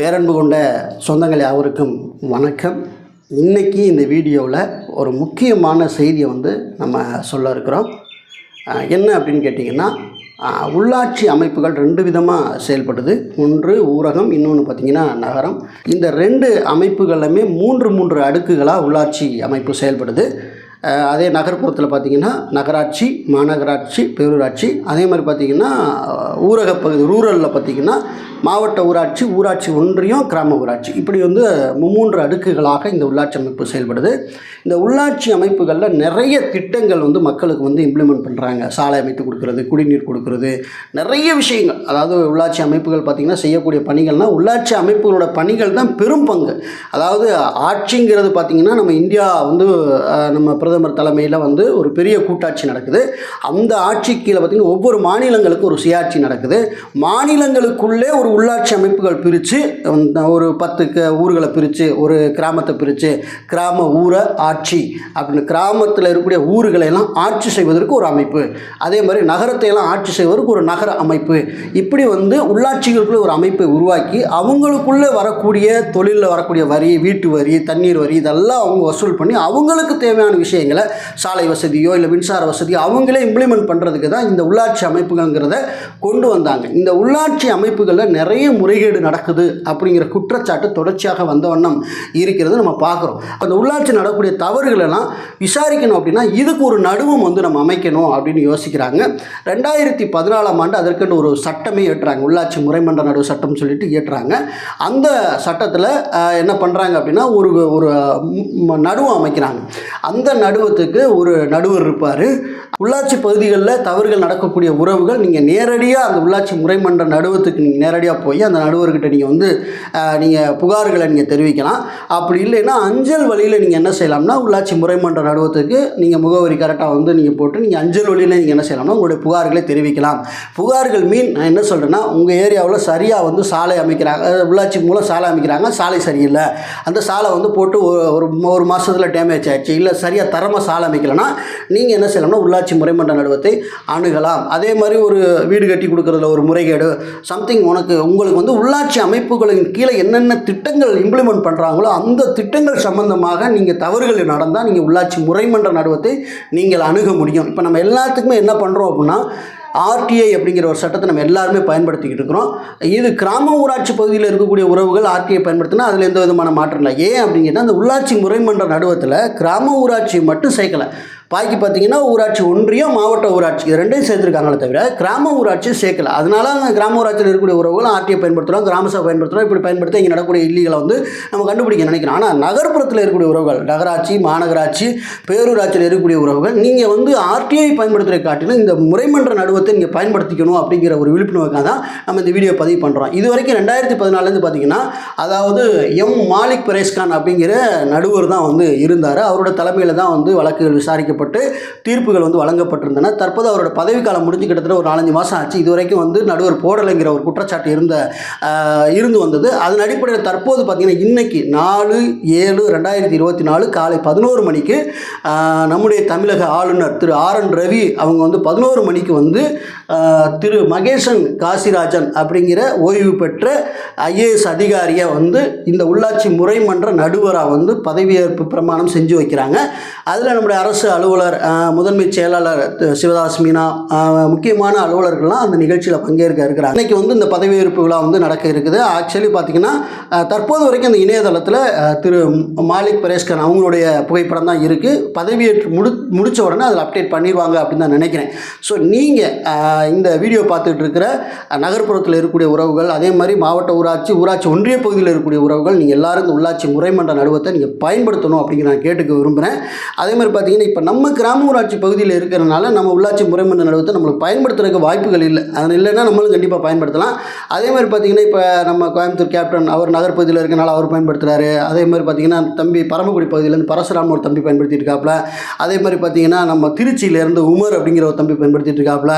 பேரன்பு கொண்ட சொந்தங்கள் யாவருக்கும் வணக்கம். இன்னைக்கு இந்த வீடியோவில் ஒரு முக்கியமான செய்தியை வந்து நம்ம சொல்ல இருக்கிறோம். என்ன அப்படின்னு கேட்டிங்கன்னா உள்ளாட்சி அமைப்புகள் ரெண்டு விதமாக செயல்படுது. ஒன்று ஊரகம் இன்னொன்று பார்த்திங்கன்னா நகரம். இந்த ரெண்டு அமைப்புகளுமே மூன்று மூன்று அடுக்குகளாக உள்ளாட்சி அமைப்பு செயல்படுது. அதே நகர்ப்புறத்தில் பார்த்திங்கன்னா நகராட்சி மாநகராட்சி பேரூராட்சி அதே மாதிரி பார்த்திங்கன்னா ஊரக பகுதி ரூரலில் பார்த்திங்கன்னா மாவட்ட ஊராட்சி ஊராட்சி ஒன்றியம் கிராம ஊராட்சி. இப்படி வந்து மூன்று அடுக்குகளாக இந்த உள்ளாட்சி அமைப்பு செயல்படுது. இந்த உள்ளாட்சி அமைப்புகளில் நிறைய திட்டங்கள் வந்து மக்களுக்கு வந்து இம்ப்ளிமெண்ட் பண்ணுறாங்க சாலை அமைத்து கொடுக்கறது குடிநீர் கொடுக்குறது நிறைய விஷயங்கள். அதாவது உள்ளாட்சி அமைப்புகள் பார்த்திங்கன்னா செய்யக்கூடிய பணிகள்னால் உள்ளாட்சி அமைப்புகளோட பணிகள் தான் பெரும் பங்கு. அதாவது ஆட்சிங்கிறது பார்த்திங்கன்னா நம்ம இந்தியா வந்து நம்ம பிரதமர் தலைமையில் வந்து ஒரு பெரிய கூட்டாட்சி நடக்குது. அந்த ஆட்சி கீழே பார்த்திங்கன்னா ஒவ்வொரு மாநிலங்களுக்கும் ஒரு சுயாட்சி நடக்குது. மாநிலங்களுக்குள்ளே ஒரு உள்ளாட்சி அமைப்புகள் பிரித்து ஒரு பத்து க ஊர்களை பிரித்து ஒரு கிராமத்தை பிரித்து கிராம ஊரை ஆட்சி அப்படின்னு கிராமத்தில் இருக்கக்கூடிய ஊர்களை எல்லாம் ஆட்சி செய்வதற்கு ஒரு அமைப்பு. அதே மாதிரி நகரத்தை எல்லாம் ஆட்சி செய்வதற்கு ஒரு நகர அமைப்பு. இப்படி வந்து உள்ளாட்சிகளுக்குள்ளே ஒரு அமைப்பை உருவாக்கி அவங்களுக்குள்ளே வரக்கூடிய தொழிலில் வரக்கூடிய வரி வீட்டு வரி தண்ணீர் வரி இதெல்லாம் அவங்க வசூல் பண்ணி அவங்களுக்கு தேவையான விஷயம் விஷயங்களை சாலை வசதியோ இல்லை மின்சார வசதியோ அவங்களே இம்ப்ளிமெண்ட் பண்ணுறதுக்கு தான் இந்த உள்ளாட்சி அமைப்புகள்ங்கிறத கொண்டு வந்தாங்க. இந்த உள்ளாட்சி அமைப்புகளில் நிறைய முறைகேடு நடக்குது அப்படிங்கிற குற்றச்சாட்டு தொடர்ச்சியாக வந்த வண்ணம் இருக்கிறது நம்ம பார்க்குறோம். அந்த உள்ளாட்சி நடக்கக்கூடிய தவறுகளெல்லாம் விசாரிக்கணும் அப்படின்னா இதுக்கு ஒரு நடுவம் வந்து நம்ம அமைக்கணும் அப்படின்னு யோசிக்கிறாங்க. ரெண்டாயிரத்தி பதினாலாம் ஆண்டு அதற்கென்று ஒரு சட்டமே ஏற்றுறாங்க உள்ளாட்சி முறைமன்ற நடுவு சட்டம் சொல்லிட்டு ஏற்றுறாங்க அந்த சட்டத்தில் என்ன பண்ணுறாங்க அப்படின்னா ஒரு ஒரு நடுவம் அமைக்கிறாங்க. அந்த நடுவத்துக்கு ஒரு நடுவர் இருப்பார். உள்ளாட்சி பகுதிகளில் தவறுகள் நடக்கக்கூடிய உறவுகள் நீங்கள் நேரடியாக அந்த உள்ளாட்சி முறைமன்ற நடுவத்துக்கு நீங்கள் நேரடியாக போய் அந்த நடுவர்கிட்ட நீங்கள் வந்து நீங்கள் புகார்களை நீங்கள் தெரிவிக்கலாம். அப்படி இல்லைன்னா அஞ்சல் வழியில் நீங்கள் என்ன செய்யலாம்னா உள்ளாட்சி முறைமன்ற நடுவத்துக்கு நீங்கள் முகவரி கரெக்டாக வந்து நீங்கள் போட்டு நீங்கள் அஞ்சல் வழியில் நீங்கள் என்ன செய்யலாம்னா உங்களுடைய புகார்களை தெரிவிக்கலாம். புகார்கள் மீன் நான் என்ன சொல்கிறேன்னா உங்கள் ஏரியாவில் சரியாக வந்து சாலை அமைக்கிறாங்க உள்ளாட்சி மூலம் சாலை அமைக்கிறாங்க சாலை சரியில்லை. அந்த சாலை வந்து போட்டு ஒரு ஒரு ஒரு மாதத்தில் டேமேஜ் ஆயிடுச்சு. இல்லை சரியாக தரமாக சாலை அமைக்கலைன்னா நீங்கள் என்ன செய்யலாம்னா உள்ளாட்சி முறைமன்ற நடுவத்தை அணுகலாம். அதே மாதிரி ஒரு வீடு கட்டி கொடுக்குறதுல ஒரு முறைகேடு சம்திங் உனக்கு உங்களுக்கு வந்து உள்ளாட்சி அமைப்புகளின் கீழே என்னென்ன திட்டங்கள் இம்ப்ளிமெண்ட் பண்ணுறாங்களோ அந்த திட்டங்கள் சம்பந்தமாக நீங்கள் தவறுகள் நடந்தால் நீங்கள் உள்ளாட்சி முறைமன்ற நடுவத்தை நீங்கள் அணுக முடியும். இப்போ நம்ம எல்லாத்துக்குமே என்ன பண்ணுறோம் அப்படின்னா ஆர்டிஐ அப்படிங்கிற ஒரு சட்டத்தை நம்ம எல்லாருமே பயன்படுத்திக்கிட்டு இருக்கிறோம். இது கிராம ஊராட்சி பகுதியில் இருக்கக்கூடிய உறவுகள் ஆர்டிஐ பயன்படுத்தினா அதில் எந்த விதமான மாற்றம் இல்லை. ஏன் அப்படிங்கன்னா அந்த உள்ளாட்சி முறைமன்ற நடுவத்தில் கிராம ஊராட்சி மட்டும் சேர்க்கலை. பாக்கி பார்த்தீங்கன்னா ஊராட்சி ஒன்றியம் மாவட்ட ஊராட்சி. இது ரெண்டையும் சேர்த்துருக்காங்களே தவிர கிராம ஊராட்சி சேர்க்கல. அதனால கிராம ஊராட்சியில் இருக்கக்கூடிய உறவுகள் ஆர்டிஐ பயன்படுத்துகிறோம் கிராம சபை பயன்படுத்துகிறோம் இப்படி பயன்படுத்தி இங்கே நடக்கூடிய இல்லீகளை வந்து நம்ம கண்டுபிடிக்க நினைக்கிறோம். ஆனால் நகர்ப்புறத்தில் இருக்கக்கூடிய உறவுகள் நகராட்சி மாநகராட்சி பேரூராட்சியில் இருக்கக்கூடிய உறவுகள் நீங்கள் வந்து ஆர்டிஐ பயன்படுத்துகிற காட்டிலும் இந்த முறைமன்ற நடுவத்தை நீங்கள் பயன்படுத்திக்கணும் அப்படிங்கிற ஒரு விழிப்புணர்வுக்காக தான் நம்ம இந்த வீடியோ பதிவு பண்ணுறோம் இது வரைக்கும் ரெண்டாயிரத்தி பதினாலேருந்து பார்த்தீங்கன்னா அதாவது எம் மாலிக் பரேஸ்கான் அப்படிங்கிற நடுவர் தான் வந்து இருந்தார். அவரோட தலைமையில் தான் வந்து வழக்குகள் சம்மந்தப்பட்டு தீர்ப்புகள் வந்து வழங்கப்பட்டிருந்தன. தற்போது அவரோட பதவிக்காலம் முடிஞ்சு கிட்டத்தட்ட ஒரு நாலஞ்சு மாதம் ஆச்சு. இது வரைக்கும் வந்து நடுவர் போடலைங்கிற ஒரு குற்றச்சாட்டு இருந்த இருந்து வந்தது. அதன் அடிப்படையில் தற்போது பார்த்திங்கன்னா இன்னைக்கு நாலு ஏழு ரெண்டாயிரத்தி இருபத்தி நாலு காலை பதினோரு மணிக்கு நம்முடைய தமிழக ஆளுநர் திரு ஆர் என் ரவி அவங்க வந்து பதினோரு மணிக்கு வந்து திரு மகேசன் காசிராஜன் அப்படிங்கிற ஓய்வு பெற்ற ஐஏஎஸ் அதிகாரியை வந்து இந்த உள்ளாட்சி முறைமன்ற நடுவராக வந்து பதவியேற்பு பிரமாணம் செஞ்சு வைக்கிறாங்க. அதில் நம்முடைய அரசு அலுவலர் அலுவலர் முதன்மை செயலாளர் சிவதாஸ் மீனா முக்கியமான அலுவலர்கள்லாம் அந்த நிகழ்ச்சியில் பங்கேற்க இருக்கிறாங்க. இன்றைக்கி வந்து இந்த பதவியேற்பு விழா வந்து நடக்க இருக்குது. ஆக்சுவலி பார்த்திங்கன்னா தற்போது வரைக்கும் அந்த இணையதளத்தில் திரு மாலிக் பரேஷ்கர் அவங்களுடைய புகைப்படம் தான் இருக்குது பதவியேற்று முடி முடித்த உடனே அதில் அப்டேட் பண்ணிடுவாங்க அப்படின்னு தான் நினைக்கிறேன். ஸோ நீங்கள் இந்த வீடியோ பார்த்துட்டு இருக்கிற நகர்ப்புறத்தில் இருக்கக்கூடிய உறவுகள் அதே மாதிரி மாவட்ட ஊராட்சி ஊராட்சி ஒன்றிய பகுதியில் இருக்கக்கூடிய உறவுகள் நீங்கள் எல்லாரும் இந்த உள்ளாட்சி முறைமன்ற நடுவத்தை நீங்கள் பயன்படுத்தணும் அப்படிங்கிற நான் கேட்டுக்க விரும்புகிறேன் அதே மாதிரி பார்த்தீங்கன்னா இப்போ நம்ம நம்ம கிராம ஊராட்சி பகுதியில் இருக்கிறனால நம்ம உள்ளாட்சி முறைமன்ற நடுவத்தை நம்மளுக்கு பயன்படுத்துறதுக்கு வாய்ப்புகள் இல்லை. அது இல்லைன்னா நம்மளும் கண்டிப்பாக பயன்படுத்தலாம். அதே மாதிரி பார்த்தீங்கன்னா இப்போ நம்ம கோயம்புத்தூர் கேப்டன் அவர் நகர்ப்பகுதியில் இருக்கனால அவர் பயன்படுத்துகிறாரு அதே மாதிரி பார்த்தீங்கன்னா தம்பி பரமக்குடி பகுதியிலேருந்து பரசுராம ஒரு தம்பி பயன்படுத்திட்டுருக்காப்புல. அதே மாதிரி பார்த்தீங்கன்னா நம்ம திருச்சியிலேருந்து உமர் அப்படிங்கிற ஒரு தம்பி பயன்படுத்திட்டு இருக்காப்புல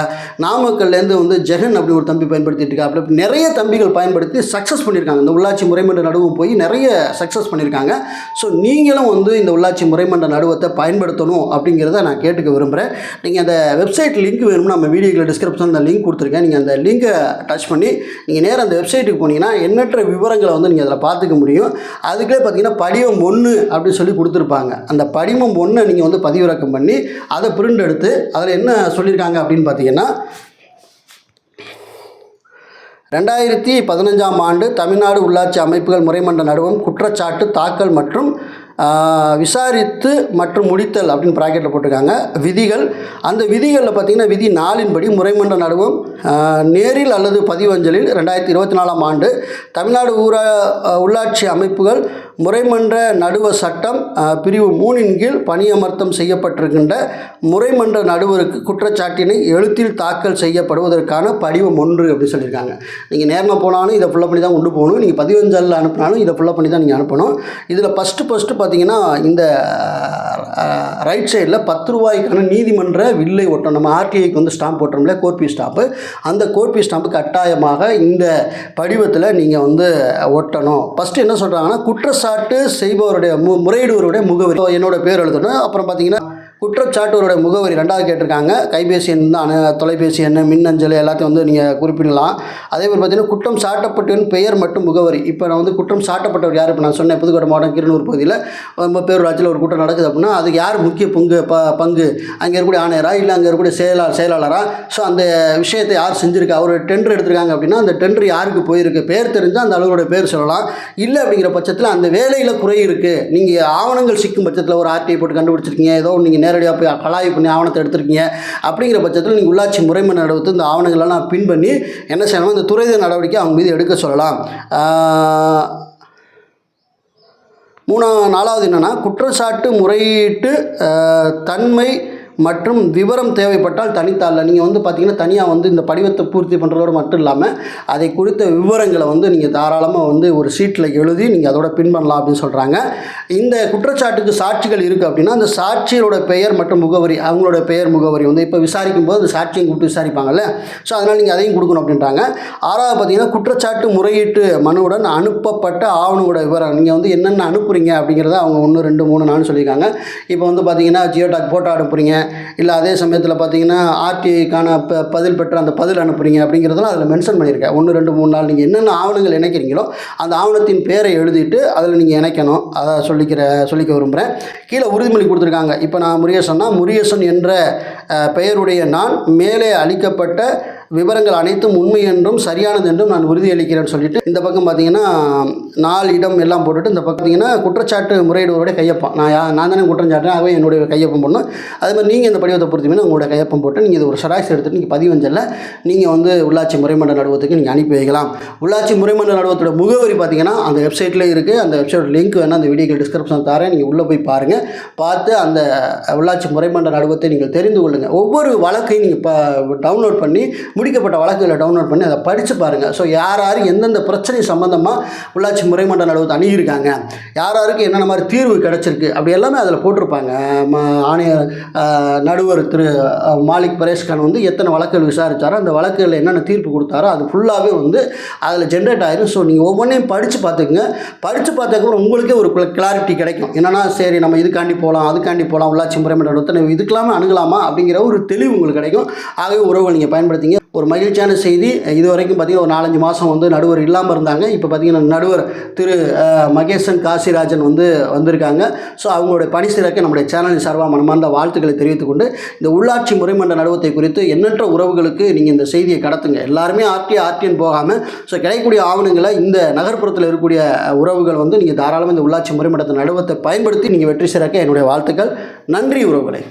நாமக்கல்லேருந்து வந்து ஜெகன் அப்படி ஒரு தம்பி பயன்படுத்திட்டு இருக்காப்புல நிறைய தம்பிகள் பயன்படுத்தி சக்ஸஸ் பண்ணியிருக்காங்க. இந்த உள்ளாட்சி முறைமன்ற நடுவும் போய் நிறைய சக்ஸஸ் பண்ணியிருக்காங்க. ஸோ நீங்களும் வந்து இந்த உள்ளாட்சி முறைமன்ற நடுவத்தை பயன்படுத்தணும் அப்படிங்கிறத நான் கேட்டுக்க விரும்புகிறேன் நீங்கள் அந்த வெப்சைட் லிங்க் வேணும்னா நம்ம வீடியோக்கில் டிஸ்கிரிப்ஷன் அந்த லிங்க் கொடுத்துருக்கேன். நீங்கள் அந்த லிங்கை டச் பண்ணி நீங்கள் நேராக அந்த வெப்சைட்டுக்கு போனீங்கன்னா எண்ணற்ற விவரங்களை வந்து நீங்கள் அதில் பார்த்துக்க முடியும். அதுக்கே பார்த்தீங்கன்னா படிவம் ஒன்று அப்படின்னு சொல்லி கொடுத்துருப்பாங்க. அந்த படிவம் ஒன்றை நீங்கள் வந்து பதிவிறக்கம் பண்ணி அதை பிரிண்ட் எடுத்து அதில் என்ன சொல்லியிருக்காங்க அப்படின்னு பார்த்தீங்கன்னா ரெண்டாயிரத்தி பதினஞ்சாம் ஆண்டு தமிழ்நாடு உள்ளாட்சி அமைப்புகள் முறைமன்ற நடுவம் குற்றச்சாட்டு தாக்கல் மற்றும் விசாரித்து மற்றும் முடித்தல் அப்படின்னு ப்ராக்கெட்டில் போட்டிருக்காங்க. விதிகள் அந்த விதிகளில் பார்த்தீங்கன்னா விதி நாளின்படி முறைமன்ற நடுவம் நேரில் அல்லது பதிவஞ்சலில் ரெண்டாயிரத்தி இருபத்தி நாலாம் ஆண்டு தமிழ்நாடு ஊரா உள்ளாட்சி அமைப்புகள் முறைமன்ற நடுவ சட்டம் பிரிவு மூணின் கீழ் பணியமர்த்தம் செய்யப்பட்டிருக்கின்ற முறைமன்ற நடுவருக்கு குற்றச்சாட்டினை எழுத்தில் தாக்கல் செய்யப்படுவதற்கான படிவம் ஒன்று அப்படின்னு சொல்லியிருக்காங்க. நீங்கள் நேரில் போனாலும் இதை ஃபுல்லாக பண்ணி தான் கொண்டு போகணும். நீங்கள் பதிவஞ்சலில் அனுப்பினாலும் இதை ஃபுல்லாக பண்ணி தான் நீங்கள் அனுப்பணும். இதில் ஃபஸ்ட்டு ஃபஸ்ட்டு பார்த்தீங்கன்னா இந்த ரைட் சைடில் பத்து ரூபாய்க்கான நீதிமன்ற வில்லை ஒட்டணும். நம்ம ஆர்டிஐக்கு வந்து ஸ்டாம்ப் போட்டோம்ல கோர்பி ஸ்டாம்பு அந்த கோர்பி ஸ்டாம்பு கட்டாயமாக இந்த படிவத்தில் நீங்கள் வந்து ஒட்டணும். ஃபஸ்ட்டு என்ன சொல்கிறாங்கன்னா குற்றச்சாட்டு செய்பவருடைய மு முறையிடுவருடைய முகவரி. என்னோடய என்னோட பேர் எழுதணும். அப்புறம் பார்த்தீங்கன்னா குற்றச்சாட்டுவருடைய முகவரி ரெண்டாவது கேட்டிருக்காங்க. கைபேசி எண் தொலைபேசி எண் மின்னஞ்சல் எல்லாத்தையும் வந்து நீங்கள் குறிப்பிடலாம். அதே மாதிரி பார்த்தீங்கன்னா குற்றம் சாட்டப்பட்டவன் பெயர் மட்டும் முகவரி. இப்போ நான் வந்து குற்றம் சாட்டப்பட்டவர் யார்? இப்போ நான் சொன்னேன் புதுக்கோட்டை மாவட்டம் கிருநூர் பகுதியில். ரொம்ப பேரூராட்சியில் ஒரு குற்றம் நடக்குது அப்படின்னா அதுக்கு யார் முக்கிய பங்கு ப பங்கு? அங்கே இருக்கக்கூடிய ஆணையரா? இல்லை அங்கே இருக்கக்கூடிய செயலாளர்? செயலாளராக ஸோ அந்த விஷயத்தை யார் செஞ்சுருக்கா? ஒரு டெண்டர் எடுத்திருக்காங்க அப்படின்னா அந்த டெண்டர் யாருக்கு போயிருக்கு? பேர் தெரிஞ்சால் அந்த அலுவலோட பேர் சொல்லலாம். இல்லை அப்படிங்கிற பட்சத்தில் அந்த வேலையில் குறை இருக்குது நீங்கள் ஆவணங்கள் சிக்கும் பட்சத்தில் ஒரு ஆர்டிஐ போட்டு கண்டுபிடிச்சிருக்கீங்க. ஏதோ நீங்கள் நேரடியாக போய் கலாய்வு பண்ணி ஆவணத்தை எடுத்திருக்கீங்க. அப்படிங்கிற பட்சத்தில் நீங்கள் உள்ளாட்சி முறைமை நடவடிக்கை இந்த ஆவணங்களெல்லாம் பின் பண்ணி என்ன செய்யணும் இந்த துறை நடவடிக்கை அவங்க மீது எடுக்க சொல்லலாம். மூணா மூணாவது நாலாவது என்னென்னா குற்றச்சாட்டு முறையீட்டு தன்மை மற்றும் விவரம் தேவைப்பட்டால் தனித்தாளில். நீங்கள் வந்து பார்த்தீங்கன்னா தனியாக வந்து இந்த படிவத்தை பூர்த்தி பண்ணுறதோடு மட்டும் இல்லாமல் அதை குறித்த விவரங்களை வந்து நீங்கள் தாராளமாக வந்து ஒரு சீட்டில் எழுதி நீங்கள் அதோட பின் பண்ணலாம் அப்படின்னு சொல்கிறாங்க இந்த குற்றச்சாட்டுக்கு சாட்சிகள் இருக்குது அப்படின்னா அந்த சாட்சியரோட பெயர் மற்றும் முகவரி அவங்களோட பெயர் முகவரி வந்து இப்போ விசாரிக்கும் போது அந்த சாட்சியை கூப்பிட்டு விசாரிப்பாங்கல்ல. ஸோ அதனால் நீங்கள் அதையும் கொடுக்கணும் அப்படின்றாங்க. ஆறாவது பார்த்தீங்கன்னா குற்றச்சாட்டு முறையீட்டு மனுவுடன் அனுப்பப்பட்ட ஆவணங்களோட விவரம். நீங்கள் வந்து என்னென்ன அனுப்புறீங்க அப்படிங்கிறத அவங்க ஒன்று ரெண்டு மூணு நாலு சொல்லியிருக்காங்க. இப்போ வந்து பார்த்தீங்கன்னா ஜியோடாக் ஃபோட்டோ அனுப்புறீங்க. இல்லை அதே சமயத்தில் பார்த்தீங்கன்னா ஆர்டிஐக்கான ப பதில் பெற்ற அந்த பதில் அனுப்புறீங்க அப்படிங்கிறதெல்லாம் அதில் மென்ஷன் பண்ணியிருக்கேன். ஒன்று ரெண்டு மூணு நாள் நீங்கள் என்னென்ன ஆவணங்கள் இணைக்கிறீங்களோ அந்த ஆவணத்தின் பேரை எழுதிட்டு அதில் நீங்கள் இணைக்கணும். அதை சொல்லிக்கிற சொல்லிக்க விரும்புகிறேன் கீழே உறுதிமொழி கொடுத்துருக்காங்க. இப்போ நான் முருகேசன்னா முருகேசன் என்ற பெயருடைய நான் மேலே அளிக்கப்பட்ட விவரங்கள் அனைத்தும் உண்மை என்றும் சரியானது என்றும் நான் உறுதியளிக்கிறேன்னு சொல்லிட்டு இந்த பக்கம் பார்த்தீங்கன்னா நாலு இடம் எல்லாம் போட்டுட்டு இந்த பக்கம் பார்த்தீங்கன்னா குற்றச்சாட்டு முறையிடுவருடைய கையொப்பம். நான் யா நான் தானே குற்றம் சாட்டேன் ஆகவே என்னுடைய கையொப்பம் போடணும். அதே மாதிரி நீங்கள் இந்த படிவத்தை பொறுத்தவரை உங்களோட கையொப்பம் போட்டு நீங்கள் இது ஒரு சராக்ஸ் எடுத்துட்டு நீங்கள் பதிவஞ்சலில் நீங்கள் வந்து உள்ளாட்சி முறைமன்ற நடுவத்துக்கு நீங்கள் அனுப்பி வைக்கலாம். உள்ளாட்சி முறைமன்ற நடுவத்தோட முகவரி பார்த்தீங்கன்னா அந்த வெப்சைட்லேயே இருக்குது அந்த வெப்சைட் லிங்க் வேணால் அந்த வீடியோ டிஸ்கிரிப்ஷன் தரேன். நீங்கள் உள்ளே போய் பாருங்கள் பார்த்து அந்த உள்ளாட்சி முறைமன்ற நடுவத்தை நீங்கள் தெரிந்து கொள்ளுங்கள் ஒவ்வொரு வழக்கையும் நீங்கள் இப்போ டவுன்லோட் பண்ணி முடிக்கப்பட்ட வழக்குகளை டவுன்லோட் பண்ணி அதை படித்து பாருங்கள் ஸோ யார் யார் எந்தெந்த பிரச்சனை சம்மந்தமாக உள்ளாட்சி முறைமன்ற நடுவத்தை அணுகியிருக்காங்க யார் யாருக்கு என்னென்ன மாதிரி தீர்வு கிடச்சிருக்கு அப்படி எல்லாமே அதில் போட்டிருப்பாங்க. ஆணையர் நடுவர் திரு மாலிக் பரேஷ்கான் வந்து எத்தனை வழக்குகள் விசாரித்தாரோ அந்த வழக்குகளில் என்னென்ன தீர்ப்பு கொடுத்தாரோ அது ஃபுல்லாகவே வந்து அதில் ஜென்ரேட் ஆயிரும். ஸோ நீங்கள் ஒவ்வொன்றையும் படித்து பார்த்துக்குங்க. படித்து பார்த்ததுக்கப்புறம் உங்களுக்கே ஒரு கிளாரிட்டி கிடைக்கும். என்னென்னா சரி நம்ம இதுக்காண்டி போகலாம் அதுக்காண்டி போகலாம் உள்ளாட்சி முறைமன்ற நடுவத்தை இதுக்கெல்லாமே அணுகலாமா அப்படிங்கிற ஒரு தெளிவு உங்களுக்கு கிடைக்கும். ஆகவே உறவுகள் நீங்கள் பயன்படுத்திங்க. ஒரு மகிழ்ச்சியான செய்தி. இது வரைக்கும் பார்த்தீங்கன்னா ஒரு நாலஞ்சு மாதம் வந்து நடுவர் இல்லாமல் இருந்தாங்க. இப்போ பார்த்தீங்கன்னா நடுவர் திரு மகேசன் காசிராஜன் வந்து வந்திருக்காங்க. ஸோ அவங்களுடைய பணி சிறக்க நம்முடைய சேனலின் சார்பாக மனமார்ந்த வாழ்த்துக்களை தெரிவித்துக் கொண்டு இந்த உள்ளாட்சி முறைமன்ற நடுவத்தை குறித்து எண்ணற்ற உறவுகளுக்கு நீங்கள் இந்த செய்தியை கடத்துங்க. எல்லாருமே ஆர்டி ஆர்டின்னு போகாமல் ஸோ கிடைக்கக்கூடிய ஆவணங்களை இந்த நகர்ப்புறத்தில் இருக்கக்கூடிய உறவுகள் வந்து நீங்கள் தாராளமாக இந்த உள்ளாட்சி முறைமன்றத்தை நடுவத்தை பயன்படுத்தி நீங்கள் வெற்றி சிறக்க என்னுடைய வாழ்த்துக்கள். நன்றி உறவுகளை.